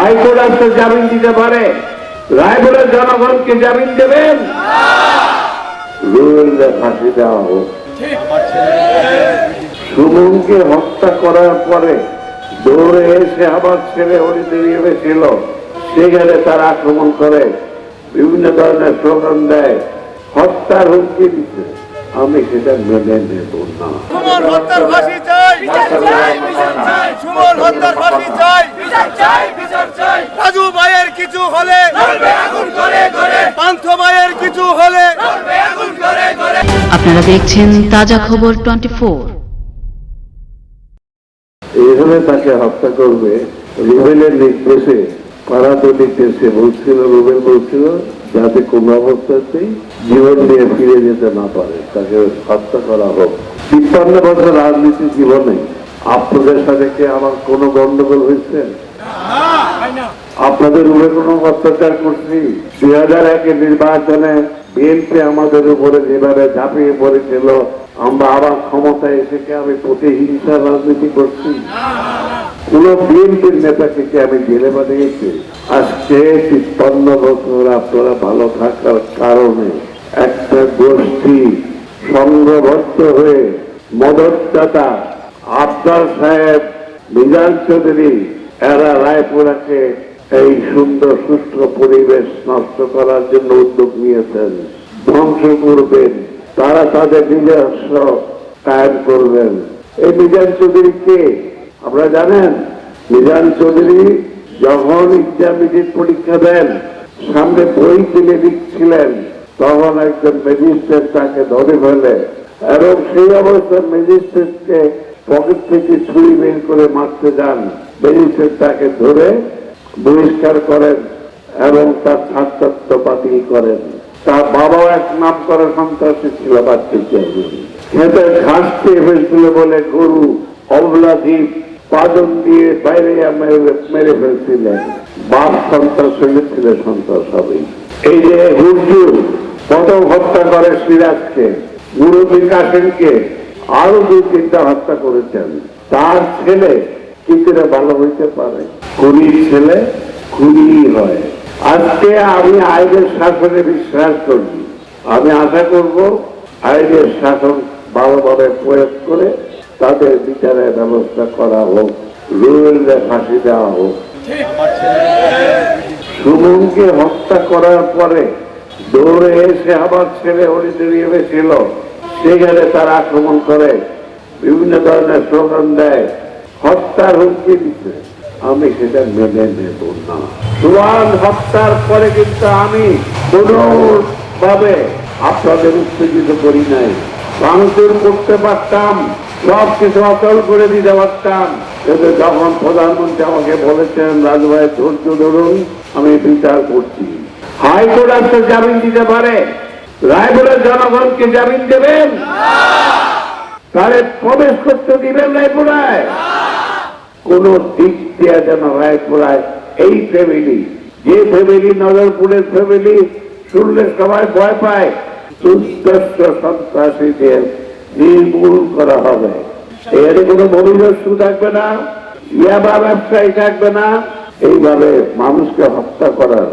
High court আজকে জামিন দিতে পারে। রায়পুরের জনগণকে জামিন দেবেন। ফাঁসি দেওয়া হোক। সুমনকে হত্যা করার পরে দৌড়ে এসে আবার ছেলে হরিতে ছিল। সেখানে তারা আক্রমণ করে বিভিন্ন ধরনের স্লোগান দেয়। হত্যার হুমকি দিচ্ছে। আমি সেটা মেনে নেব না। সুমন হত্যার ফাঁসি চাই। বিচার চাই বিচার চাই। সুমন হত্যার ফাঁসি চাই। বিচার চাই বিচার চাই। রাজু ভাইয়ের কিছু হলে জ্বলবে আগুন করে করে পান্থ ভাইয়ের কিছু হলে। জ্বলবে আগুন করে করে আপনারা দেখছেন তাজা খবর টোয়েন্টি ফোর। এইভাবে তাকে হত্যা করবে রুবেলের নির্দেশে পাড়াতে নির্দেশে বলছিল রুবেল বলছিল যাতে কোনো অবস্থাতেই জীবন নিয়ে ফিরে যেতে না পারে তাকে হত্যা করা হোক। তিপ্পান্ন বছর রাজনীতি জীবনে আপনাদের সাথে কি আমার কোনো গন্ডগোল হয়েছে? আপনাদের উপরে কোনো অত্যাচার করছি? দুই হাজার একের নির্বাচনে বিএনপি আমাদের উপরে যেভাবে ঝাঁপিয়ে পড়েছিল, আমরা আবার ক্ষমতায় এসে কি আমি প্রতিহিংসা রাজনীতি করছি। কোন বিএনপির নেতাকে কি আমি জেলে পাঠিয়েছি। আজকে তিপ্পান্ন বছর আপনারা ভালো থাকার কারণে একটা গোষ্ঠী সংঘবদ্ধ হয়ে মদতদাতা আফতার সাহেব মিজান চৌধুরী, এরা রায়পুরাকে এই সুন্দর, সুস্থ পরিবেশ নষ্ট করার জন্য উদ্যোগ নিয়েছেন। ধ্বংস করবেন। তারা তাদের নিজস্ব কায়েম করবেন। এই মিজান চৌধুরী কে? আপনারা জানেন? মিজান চৌধুরী যখন ইন্টারমিডিয়েট পরীক্ষা দেন, সামনে বই কিনে লিখছিলেন তখন একজন ম্যাজিস্ট্রেট তাকে ধরে ফেলে। এবং সেই অবস্থায় ম্যাজিস্ট্রেটকে পকেট থেকে ছুরি বের করে মারতে যান। ম্যাজিস্ট্রেট তাকে ধরে বহিষ্কার করেন এবং তার ছাত্রত্ব বাতিল করেন। তার বাবাও এক নাম করে সন্ত্রাসী ছিল খেতে ঘাস খেয়ে ফেলছিল বলে গরু অবলা দ্বীপ পাদন দিয়ে বাইরে মেরে- ফেলছিলেন। বাপ সন্ত্রাস হইলে ছিল সন্ত্রাস হবেই এই যে হুজুর প্রথম হত্যা করে সিরাজকে, মুরব্বী কাসেমকে, আরও দুই তিনটা হত্যা করেছেন। তার ছেলে কি করে ভালো হইতে পারে। খুনির ছেলে খুনি হয় আজকে আমি আইনের শাসনে বিশ্বাস করি। আমি আশা করব আইনের শাসন ভালোভাবে প্রয়োগ করে তাদের বিচারের ব্যবস্থা করা হোক রুবেলদের ফাঁসি দেওয়া হোক। সুমনকে হত্যা করার পরে দৌড়ে এসে আবার ছেলে হরিতে ছিল সেখানে তারা আক্রমণ করে বিভিন্ন ধরনের স্লোগান দেয়। হত্যার হুমকি দিচ্ছে আমি সেটা মেনে নেব না। সুয়ান হত্যার পরে কিন্তু আমি কোনো ভাবে আপনাদের উত্তেজিত করি নাই। ভাঙচুর করতে পারতাম, সব কিছু অচল করে দিতে পারতাম। কিন্তু যখন প্রধানমন্ত্রী আমাকে বলেছেন, রাজু ভাই, ধৈর্য ধরুন, আমি বিচার করছি। হাইকোর্ট আজকে জামিন দিতে পারে। রায়পুরের জনগণকে জামিন দেবেন? তাহলে প্রবেশ করতে দিবেন রায়পুরায়? কোন দিক দিয়ে যেন রায়পুরায় এই ফ্যামিলি যে ফ্যামিলি নজরপুরের ফ্যামিলি শুনলে সবাই ভয় পায়। দুর্দর্শ সন্ত্রাসীদের নির্মূল করা হবে। এর কোনো ভবিষ্যৎ থাকবে না, ইয়াবা ব্যবসায়ী থাকবে না। এইভাবে মানুষকে হত্যা করার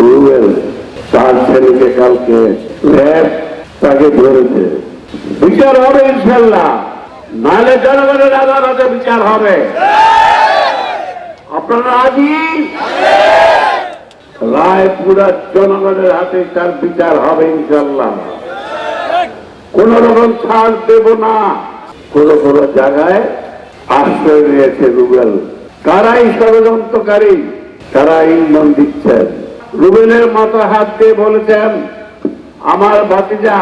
রুবেল তার ছেলেকে কালকে র্যাব তাকে ধরেছে। বিচার হবে ইনশাল্লাহ নাহলে জনগণের আদালতে বিচার হবে। আপনারা আজই রায়পুরা জনগণের হাতে তার বিচার হবে ইনশাল্লাহ কোন রকম ছাড় দেব না। কোন কোন জায়গায় আশ্রয় নিয়েছে রুবেল। তারাই ষড়যন্ত্রকারী তারা ইন্ধন দিচ্ছেন রুবেলের মাথা হাত দিয়ে বলেছেন, আমার ভাতিজা,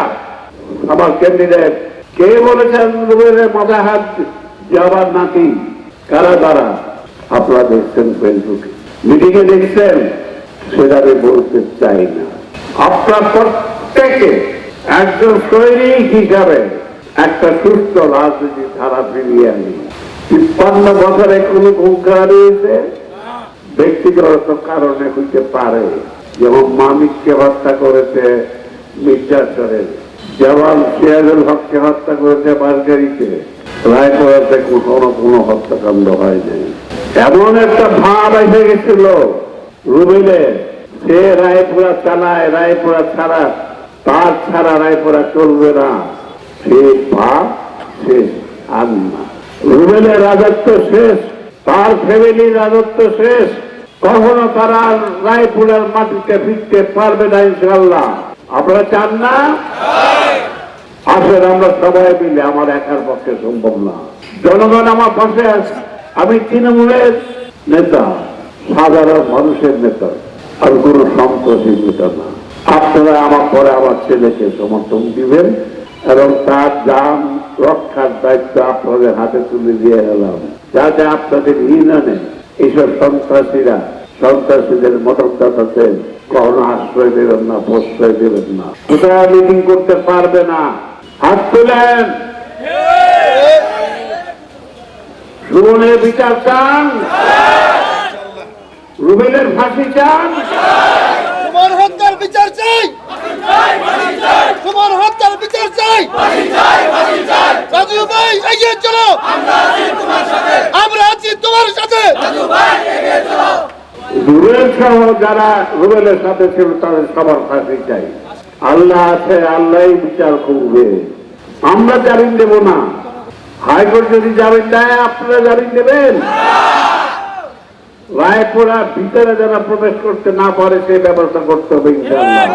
আমার ক্যান্ডিডেট কে বলেছেন রুবেলের মাথা হাত যাবার নাকি? কারা তারা? আপনারা দেখছেন ফেসবুকে মিটিংয়ে দেখছেন সেটা আমি বলতে চাই না। আপনার প্রত্যেকে একজন সৈনিক হিসাবে একটা সুস্থ রাজনীতির ধারা ফিরিয়ে আনি। তিপ্পান্ন বছরে কোনো ভূমিকা রয়েছে ব্যক্তিগত কারণে হইতে পারে। যেমন মামিককে হত্যা করেছে মির্জাচরের যেমন সিরাজুল হককে হত্যা করেছে বারগারিতে রায়পুরাতে কোনো কোনো হত্যাকাণ্ড হয় নাই এমন একটা ভাব এসে গেছিল রুবেলে সে রায়পুরা চালায়, রায়পুরা ছাড়া, তার ছাড়া রায়পুরা চলবে না। সে ভাব শেষ আর না রুবেলের রাজত্ব শেষ, তার ফ্যামিলির রাজত্ব শেষ। কখনো তারা রায়পুরার মাটিতে ফিরতে পারবে না ইনশাল্লাহ আপনারা চান না? আসেন, আমরা সবাই মিলে আমার একার পক্ষে সম্ভব না। জনগণ আমার পাশে আছে। আমি তৃণমূলের নেতা, সাধারণ মানুষের নেতা, আর কোনো সন্ত্রাসীর নেতা না। আপনারা আমার পরে আমার ছেলেকে সমর্থন দিবেন, এবং তার যান রক্ষার দায়িত্ব আপনাদের হাতে তুলে দিয়ে গেলাম যাতে আপনাদের ইউনিয়নে এইসব সন্ত্রাসীরা, সন্ত্রাসীদের মদতদাতাদের কখনো আশ্রয় দেবেন না, প্রশ্রয় দেবেন না। কোথাও মিটিং করতে পারবে না? হাত তুলেন। বিচার চান। রুবেলের ফাঁসি চান। তোমার হত্যার বিচার চাই। তোমার হত্যার বিচার চাই। রাজু ভাই এগিয়ে চলো। আমরা আছি তোমার সাথে। রুবেল সহ যারা রুবেলের সাথে ছিল তাদের সবার ফাঁসি চাই। আল্লাহ আছে আল্লাহ বিচার করবে। আমরা জামিন দেব না। হাইকোর্ট যদি জামিন দেয়, আপনারা জামিন দেবেন। রায়পুরা ভিতরে যারা প্রবেশ করতে না পারে, সেই ব্যবস্থা করতে হবে ইনশাল্লাহ